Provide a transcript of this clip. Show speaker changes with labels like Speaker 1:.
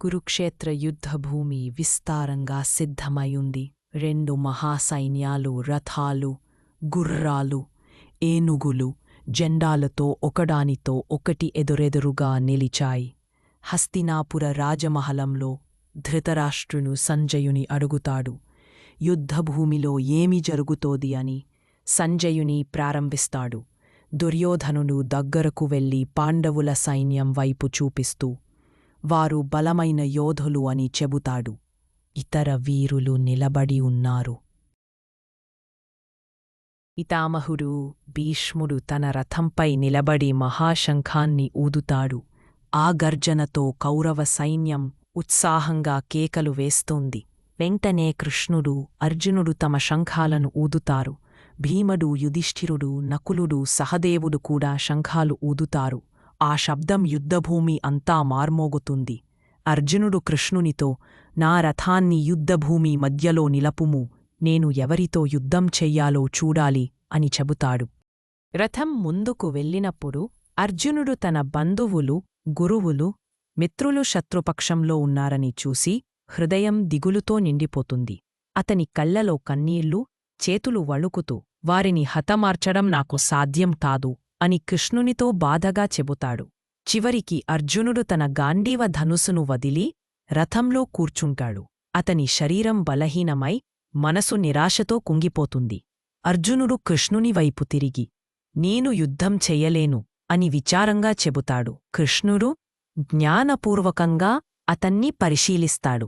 Speaker 1: కురుక్షేత్ర యుద్ధభూమి విస్తారంగా సిద్ధమయుంది. రెండు మహాసైన్యాలు రథాలు గుర్రాలు ఏనుగులు జెండాలతో ఒకడానితో ఒకటి ఎదురెదురుగా నిలిచాయి. హస్తినాపుర రాజమహలంలో ధృతరాష్ట్రును సంజయుని అడుగుతాడు యుద్ధభూమిలో ఏమి జరుగుతోది అని సంజయుని ప్రారంభిస్తాడు. దుర్యోధనుడు దగ్గరకు వెళ్ళి పాండవుల సైన్యం వైపు చూపిస్తూ వారు బలమైన యోధులు అని చెబుతాడు. ఇతర వీరులు నిలబడి ఉన్నారు. పితామహుడు భీష్ముడు తన రథంపై నిలబడి మహాశంఖాన్ని ఊదుతాడు. ఆ గర్జనతో కౌరవ సైన్యం ఉత్సాహంగా కేకలు వేస్తోంది. వెంటనే కృష్ణుడు అర్జునుడు తమ శంఖాలను ఊదుతారు. భీమడు యుధిష్ఠిరుడు నకులుడు సహదేవుడు కూడా శంఖాలు ఊదుతారు. ఆ శబ్దం యుద్ధభూమి అంతా మార్మోగుతుంది. అర్జునుడు కృష్ణునితో నా రథాన్ని యుద్ధభూమి మధ్యలో నిలపుము నేను ఎవరితో యుద్ధం చెయ్యాలో చూడాలి అని చెబుతాడు. రథం ముందుకు వెళ్ళినప్పుడు అర్జునుడు తన బంధువులు గురువులు మిత్రులు శత్రుపక్షంలో ఉన్నారని చూసి హృదయం దిగులుతో నిండిపోతుంది. అతని కళ్ళలో కన్నీళ్ళు చేతులు వణుకుతూ వారిని హతమార్చడం నాకు సాధ్యం కాదు అని కృష్ణునితో బాధగా చెబుతాడు. చివరికి అర్జునుడు తన గాంధీవ ధనుసును వదిలి రథంలో కూర్చుంటాడు. అతని శరీరం బలహీనమై మనసు నిరాశతో కుంగిపోతుంది. అర్జునుడు కృష్ణుని వైపు తిరిగి నేను యుద్ధం చెయ్యలేను అని విచారంగా చెబుతాడు. కృష్ణుడు జ్ఞానపూర్వకంగా అతన్ని పరిశీలిస్తాడు.